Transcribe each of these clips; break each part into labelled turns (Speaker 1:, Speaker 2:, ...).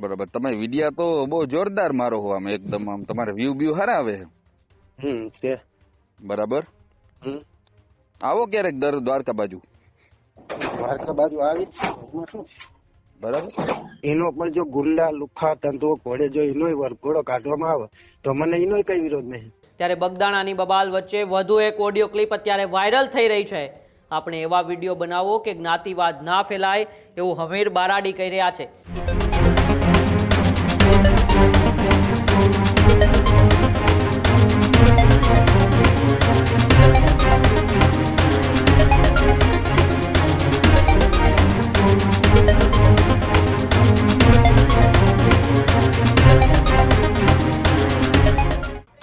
Speaker 1: બરાબર. તમે વિડિયા તો બહુ જોરદાર મારો હો આમ એકદમ આમ તમારે વ્યૂ બ્યુ હારા આવે
Speaker 2: હમ છે.
Speaker 1: બરાબર?
Speaker 2: હમ.
Speaker 1: આવો ક્યારેક દર દ્વારકા બાજુ.
Speaker 2: દ્વારકા બાજુ આવી શું?
Speaker 1: બરાબર?
Speaker 2: એનો પણ જો ગુંડા લુખા તંતુઓ ઘોડે જો એનો વરઘોડો કાઢવામાં આવે તો મને એનો કઈ વિરોધ નહીં.
Speaker 3: ત્યારે બગદાણાની બબાલ વચ્ચે વધુ એક ઓડિયો ક્લિપ અત્યારે વાયરલ થઈ રહી છે. આપણે એવા વીડિયો બનાવો કે જ્ઞાતિવાદ ના ફેલાય એવું હમીર બારાડી કહી રહ્યા છે.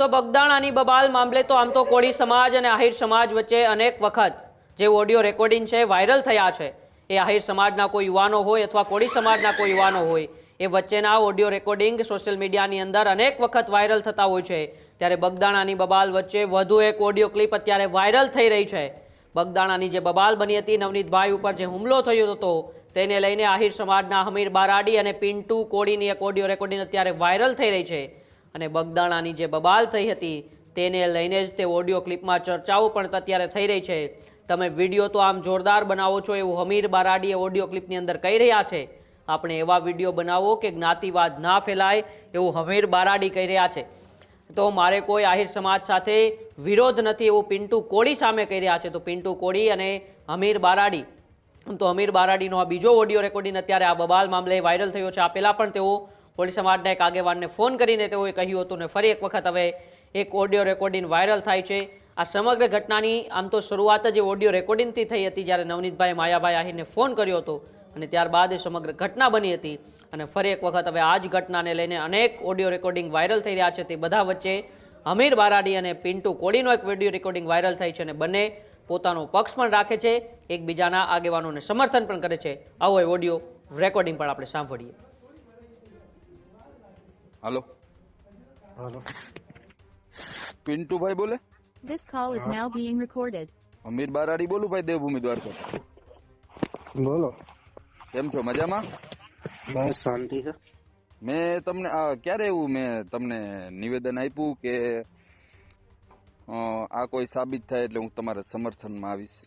Speaker 3: તો બગદાણાની બબાલ મામલે તો આમ તો કોળી સમાજ અને આહિર સમાજ વચ્ચે અનેક વખત જે ઓડિયો રેકોર્ડિંગ છે, વાયરલ થયા છે, એ આહિર સમાજના કોઈ યુવાનો હોય અથવા કોળી સમાજના કોઈ યુવાનો હોય, એ વચ્ચેના ઓડિયો રેકોર્ડિંગ સોશિયલ મીડિયાની અંદર અનેક વખત વાયરલ થતા હોય છે. ત્યારે બગદાણાની બબાલ વચ્ચે વધુ એક ઓડિયો ક્લિપ અત્યારે વાયરલ થઈ રહી છે. બગદાણાની જે બબાલ બની હતી, નવનીતભાઈ ઉપર જે હુમલો થયો હતો, તેને લઈને આહિર સમાજના હમીર બારાડી અને પિન્ટુ કોળીની એક ઓડિયો રેકોર્ડિંગ અત્યારે વાયરલ થઈ રહી છે. અને બગદાણાની જે બબાલ થઈ હતી, તેને લઈને જ તે ઓડિયો ક્લિપમાં ચર્ચાઓ પણ અત્યારે થઈ રહી છે. તમે વીડિયો તો આમ જોરદાર બનાવો છો એવું હમીર બારાડીએ ઓડિયો ક્લિપની અંદર કહી રહ્યા છે. આપણે એવા વીડિયો બનાવો કે જ્ઞાતિવાદ ના ફેલાય એવું હમીર બારાડી કહી રહ્યા છે. તો મારે કોઈ આહિર સમાજ સાથે વિરોધ નથી એવું પિન્ટુ કોળી સામે કહી રહ્યા છે. તો પિન્ટુ કોળી અને હમીર બારાડી. તો અમીર બારાડીનો આ બીજો ઓડિયો રેકોર્ડિંગ અત્યારે આ બબાલ મામલે વાયરલ થયો છે. આ પહેલાં પણ તેઓ કોળી સમાજના એક આગેવાનને ફોન કરીને તેઓએ કહ્યું હતું ને ફરી એક વખત હવે એક ઓડિયો રેકોર્ડિંગ વાયરલ થાય છે. આ સમગ્ર ઘટનાની આમ તો શરૂઆત જ ઓડિયો રેકોર્ડિંગથી થઈ હતી જ્યારે નવનીતભાઈ માયાભાઈ આહિરને ફોન કર્યો હતો અને ત્યારબાદ એ સમગ્ર ઘટના બની હતી અને ફરી એક વખત હવે આ જ ઘટનાને લઈને અનેક ઓડિયો રેકોર્ડિંગ વાયરલ થઈ રહ્યા છે તે બધા વચ્ચે અમીર બારાડી અને પિન્ટુ કોડીનો એક વીડિયો રેકોર્ડિંગ વાયરલ થઈ છે અને બંને પોતાનો પક્ષ પણ રાખે છે. એકબીજાના આગેવાનોને સમર્થન પણ કરે છે. આવો એ ઓડિયો રેકોર્ડિંગ પણ આપણે સાંભળીએ.
Speaker 1: હાલો.
Speaker 2: હાલો.
Speaker 1: પિન્ટુભાઈ બોલે?
Speaker 4: This call is now being recorded.
Speaker 1: અમીર બારાડી બોલું ભાઈ દેવભૂમિ દ્વારકા.
Speaker 2: બોલો.
Speaker 1: કેમ છો? મજામાં?
Speaker 2: બસ શાંતિ છે.
Speaker 1: મેં તમને આ ક્યારે એવું મેં તમને નિવેદન આપ્યું કે અ, આ કોઈ સાબિત થાય એટલે હું તમારા સમર્થનમાં આવીશ?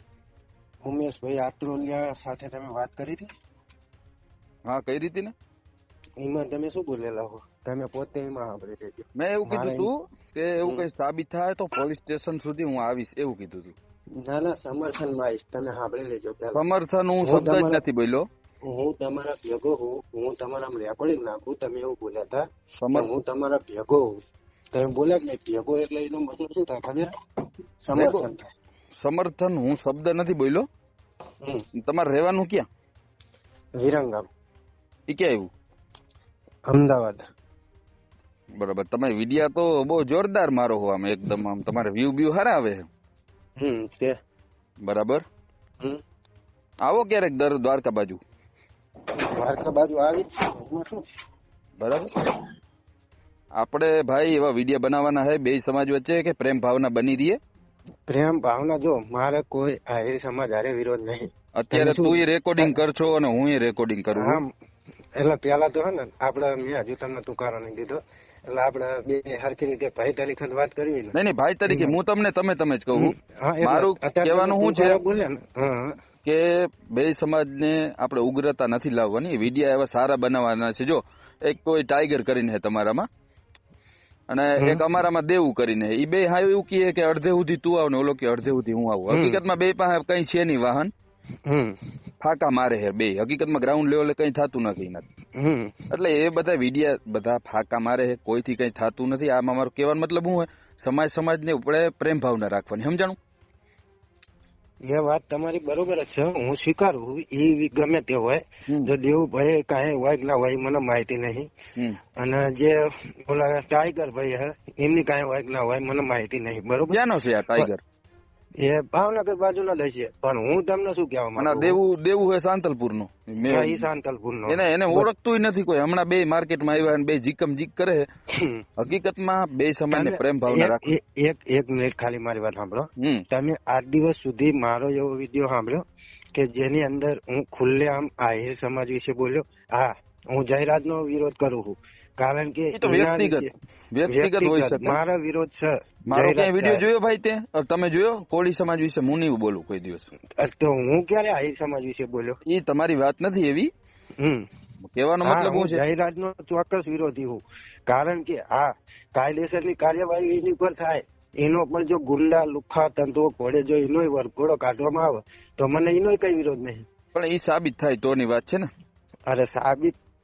Speaker 2: ઉમેશભાઈ આત્રોલિયા સાથે તમે વાત કરી હતી?
Speaker 1: હા કઈ રીતે ને?
Speaker 2: એમાં તમે શું બોલેલા હો તમે પોતે એમાં સાંભળી લેજો
Speaker 1: મેં એવું કીધું હતું કે એવું કઈ સાબિત થાય તો પોલીસ સ્ટેશન સુધી હું આવીશ એવું કીધું હતું
Speaker 2: ના ના સમર્થનમાં આવીશ. તમે સાંભળી લેજો
Speaker 1: સમર્થન હું શબ્દ જ નથી બોલ્યો.
Speaker 2: હું તમારા ભેગો હું હું તમારા રેકોર્ડિંગ નાખું તમે એવું બોલ્યા હતા. હું તમારા ભેગો હું. તમે બોલ્યા કે ભેગો એટલે એનો મતલબ શું થાય ખબર? સમર્થન થાય.
Speaker 1: સમર્થન હું શબ્દ નથી બોલ્યો. તમારે રહેવાનું ક્યાં?
Speaker 2: વિરંગામ.
Speaker 1: એ ક્યાં આવ્યું?
Speaker 2: અમદાવાદ.
Speaker 1: બરાબર. તમે વિડિયા તો બહુ જોરદાર મારો હો આમ એકદમ આમ તમારે વ્યૂ વ્યૂ હારા આવે
Speaker 2: હમ છે.
Speaker 1: બરાબર?
Speaker 2: હમ.
Speaker 1: આવો ક્યારેક દર દ્વારકા બાજુ.
Speaker 2: દ્વારકા બાજુ આવી
Speaker 1: બરાબર? આપણે ભાઈ એવા વિડિયા બનાવવાના હે બે સમાજ વચ્ચે કે પ્રેમ ભાવના બની રહીએ?
Speaker 2: પ્રેમ ભાવના જો મારે કોઈ આહિર સમાજ હારે વિરોધ નહીં.
Speaker 1: અત્યારે તું એ રેકોર્ડિંગ કરશો અને હું રેકોર્ડિંગ કરું
Speaker 2: એટલે પેલા તો હે ને આપડે મેં હજુ તમને તુકારો નહીં દીધો એટલે આપડે બે હરખી રીતે ભાઈ તરીકે વાત કરવી ને.
Speaker 1: નહીં ભાઈ તરીકે. હું તમને તમે તમે જ કહું. મારું કહેવાનું શું છે?
Speaker 2: બોલે ને.
Speaker 1: કે બે સમાજને આપણે ઉગ્રતા નથી લાવવાની. વિડિયા એવા સારા બનાવવાના છે. જો એક કોઈ ટાઈગર કરીને છે તમારામાં અને એક અમારામાં દેવું કરીને એ બે હા એવું કહે કે અડધે સુધી તું આવ ને ઓલો કે અડધે સુધી હું આવું. હકીકતમાં બે પાસે કઈ છે નહીં વાહન. ફાકા મારે છે બે. હકીકતમાં ગ્રાઉન્ડ લેવલે કઈ થતું નથી નથી એટલે એ બધા વિડિયા બધા ફાકા મારે હે કોઈથી કઈ થતું નથી. આમાં મારો કહેવાનો મતલબ હું હોય? સમાજ સમાજને ઉપડે પ્રેમ ભાવના રાખવાની. સમજાણું?
Speaker 2: એ વાત તમારી બરોબર જ છે. હું સ્વીકારું. એ ગમે તે હોય. જો દેવ ભાઈ કાંઈ હોય ના હોય મને માહિતી નહીં. અને જે ઓલા ટાઈગર ભાઈ હે એમની કાંઈ હોય ના હોય મને માહિતી નહીં. બરોબર?
Speaker 1: ક્યાંનો છે આ ટાઈગર?
Speaker 2: એ ભાવનગર બાજુ ના છે પણ હું તમને શું કહેવા માંગુ
Speaker 1: દેવું દેવું હોય સાંતલપુરનું
Speaker 2: એ શાંતલપુર નો
Speaker 1: એને એને ઓળખતું નથી કોઈ. હમણાં બે માર્કેટમાં આવ્યા અને બે જીકમ જીક કરે. હકીકતમાં બે સમાજને પ્રેમ ભાવના
Speaker 2: એક એક મિનિટ ખાલી મારી વાત સાંભળો. તમે આજ દિવસ સુધી મારો એવો વીડિયો સાંભળ્યો કે જેની અંદર હું ખુલ્લે આમ આહિર સમાજ વિશે બોલ્યો? હા હું જયરાજ નો વિરોધ કરું છું. કારણ કે
Speaker 1: એ તો વ્યક્તિગત વ્યક્તિગત હોય શકે.
Speaker 2: મારો વિરોધ છે.
Speaker 1: મારો ક્યાંય વીડિયો જોયો ભાઈ તે? તમે જોયો? કોળી સમાજ વિશે હું નહીં બોલું કોઈ દિવસ.
Speaker 2: તો હું ક્યારે આહિર સમાજ વિશે બોલ્યો?
Speaker 1: એ તમારી વાત નથી એવી.
Speaker 2: હમ.
Speaker 1: કહેવાનો મતલબ
Speaker 2: હું
Speaker 1: છે?
Speaker 2: જયરાજ નો ચોક્કસ વિરોધી હું. કારણ કે આ કાયદેસરની કાર્યવાહી એની પર થાય. એનો પણ જો ગુંડા લુખા તંતુઓ ઘોડે જો એનો વરઘોડો કાઢવામાં આવે તો મને એનો કઈ વિરોધ નહીં.
Speaker 1: પણ એ સાબિત થાય તો ની વાત છે ને.
Speaker 2: અરે સાબિત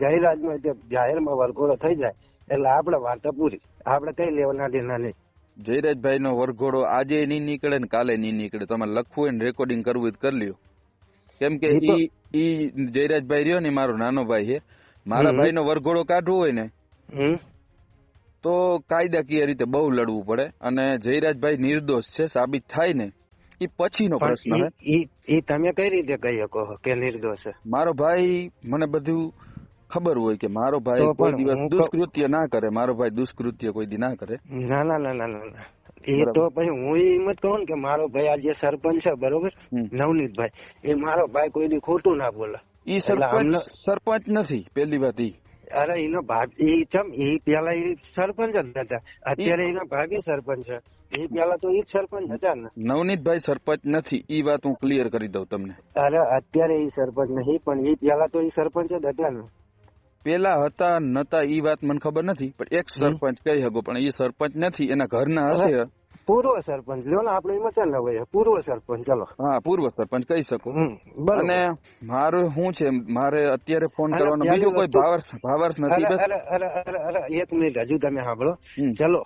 Speaker 2: જાહેરાતમાં જાહેરમાં વરઘોડો થઈ જાય એટલે આપણે વાર્તા પૂરી. આપણે કઈ લેવાના દેના નહીં.
Speaker 1: જયરાજભાઈ નો વરઘોડો આજે નહીં નીકળે ને કાલે નહીં નીકળે. તમારે લખવું હોય ને રેકોર્ડિંગ કરવું કરી લ્યો. કેમ કે
Speaker 2: ઈ
Speaker 1: ઈ જયરાજભાઈ રહ્યો ને મારો નાનો ભાઈ છે. મારા ભાઈ નો વરઘોડો કાઢવો હોય ને તો કાયદાકીય રીતે બહુ લડવું પડે અને જયરાજભાઈ નિર્દોષ છે સાબિત થાય ને એ પછીનો પ્રશ્ન
Speaker 2: તમે કઈ રીતે કહી શકો કે નિર્દોષ છે?
Speaker 1: મારો ભાઈ મને બધું ખબર હોય કે મારો ભાઈ કોઈ દિવસ દુષ્કૃત્ય ના કરે મારો ભાઈ દુષ્કૃત્ય કોઈ દી ના કરે.
Speaker 2: ના ના ના ના ના એ તો પછી હું એમ જ કહું કે મારો ભાઈ આ જે સરપંચ છે બરોબર?
Speaker 1: નવનીત
Speaker 2: ભાઈ એ મારો ભાઈ કોઈ દી ખોટું ના બોલે.
Speaker 1: ઈ સરપંચ સરપંચ નથી પેલી વાત ઈ.
Speaker 2: અરે એનો ભાગ એ ચમ એ પેલા એ સરપંચ જ હતા. અત્યારે એના ભાગે સરપંચ છે. એ પેલા તો એ જ સરપંચ હતા ને.
Speaker 1: નવનીતભાઈ સરપંચ નથી ઈ વાત હું ક્લિયર કરી દઉં તમને.
Speaker 2: અરે અત્યારે એ સરપંચ નહીં પણ એ પેલા તો એ સરપંચ જ હતા ને.
Speaker 1: પેલા હતા નતા ઈ વાત મને ખબર નથી પણ એક સરપંચ કહી શકો પણ એ સરપંચ નથી એના ઘરના હશે.
Speaker 2: પૂર્વ સરપંચ લ્યો ને આપણે એમાં ચાલ હોય પૂર્વ સરપંચ ચલો.
Speaker 1: હા પૂર્વ સરપંચ કહી શકો. અને મારો શું છે મારે અત્યારે ફોન કરવાનો બીજો કોઈ ભાવાર્થ ભાવાર્થ નથી
Speaker 2: અરે
Speaker 1: બસ.
Speaker 2: અરે અરે અરે અરે એક મિનિટ હજુ તમે સાંભળો. ચલો.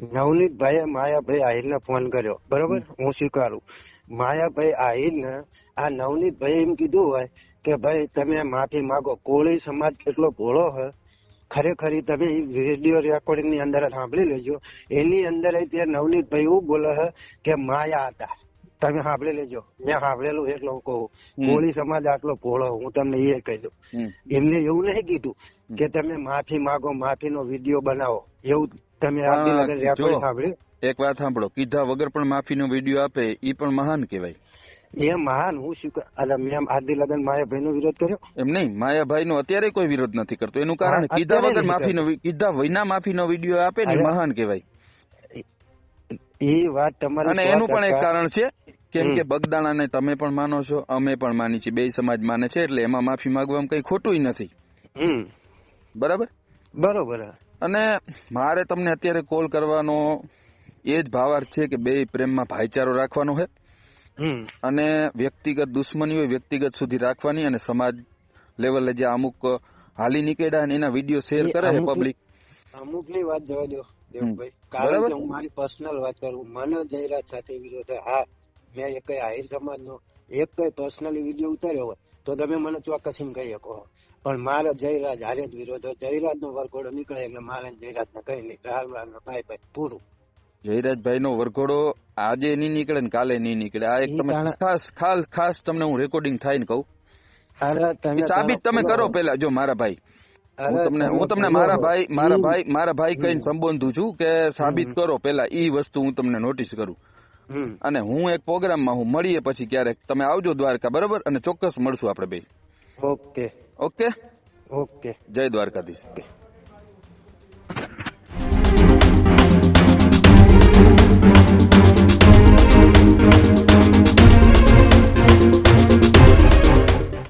Speaker 2: નવનીતભાઈએ માયાભાઈ આહિરને ફોન કર્યો બરોબર? હું સ્વીકારું. માયાભાઈ આહિરને આ નવનીતભાઈ એમ કીધું હોય કે ભાઈ તમે માફી માગો. કોળી સમાજ કેટલો ભોળો છે ખરેખર તમે રેડિયો રેકોર્ડિંગની અંદર સાંભળી લેજો. એની અંદર તે નવનીત ભાઈ એવું બોલે હે કે માયા હતા. તમે સાંભળી લેજો. મેં સાંભળેલું એટલો કહું કોળી સમાજ આટલો ભોળો હું તમને એ કહી દઉં. એમને એવું નહીં કીધું કે તમે માફી માગો માફી નો વીડિયો બનાવો. એવું તમે
Speaker 1: હા,
Speaker 2: આદિ લગન
Speaker 1: જો.
Speaker 2: રેકોર્ડ સાંભળ્યું?
Speaker 1: એક વાત સાંભળો. કીધા વગર પણ માફી નો વીડિયો આપે એ પણ મહાન કહેવાય.
Speaker 2: એ મહાન હું શું ક- અરે મેં આદિ લગન માયાભાઈ નો વિરોધ કર્યો?
Speaker 1: એમ નહીં માયાભાઈ નો અત્યારે કોઈ વિરોધ નથી કરતો. એનું કારણ કીધા વગર માફી નો કીધા વિના માફીનો વીડિયો આપે ને મહાન કહેવાય.
Speaker 2: એ વાત તમારી
Speaker 1: અને એનું પણ એક કારણ છે કેમ. કે બગદાણાને તમે પણ માનો છો અમે પણ માની છીએ બે સમાજ માને છે એટલે એમાં માફી માંગવામાં કઈ ખોટું નથી. બરાબર?
Speaker 2: બરોબર
Speaker 1: અને મારે તમને અત્યારે કોલ કરવાનો એ જ ભાવાર્થ છે કે બે પ્રેમમાં ભાઈચારો રાખવાનો છે. અને વ્યક્તિગત દુશ્મની હોય વ્યક્તિગત સુધી રાખવાની અને સમાજ લેવલે જે અમુક હાલી નીકળ્યા અને એના વીડિયો શેર કરે છે પબ્લિક
Speaker 2: અમુકની વાત જવા દો દેવભાઈ. કારણ કે હું મારી પર્સનલ વાત કરું. મને જયરાજ સાથે વિરોધ હા મેં એક આહિર સમાજ નો એક કઈ પર્સનલી વીડિયો ઉતાર્યો હોય તો તમે મને ચોક્કસ એમ કહી શકો. પણ મારો જયરાજ હારે જ વિરોધ જયરાજ નો વરઘોડો નીકળે એટલે મારે જયરાજ ને કઈ નહીં. હાલ ભાઈ ભાઈ પૂરું.
Speaker 1: જયરાજભાઈ નો વરઘોડો આજે નહીં નીકળે ને કાલે નહીં નીકળે. આ એક તમે ખાસ ખાસ ખાસ તમને હું રેકોર્ડિંગ થાય ને કહું. સાબિત તમે કરો પેલા જો મારા ભાઈ. હું તમને હું તમને મારા ભાઈ મારા ભાઈ મારા ભાઈ કહીને સંબોધું છું કે સાબિત કરો પેલા ઈ વસ્તુ હું તમને નોટિસ કરું. અને હું એક પ્રોગ્રામમાં હું મળીએ પછી ક્યારેક તમે આવજો દ્વારકા બરોબર? અને ચોક્કસ મળશું આપણે બે.
Speaker 2: ઓકે.
Speaker 1: ઓકે?
Speaker 2: ઓકે.
Speaker 1: જય દ્વારકાધીશ.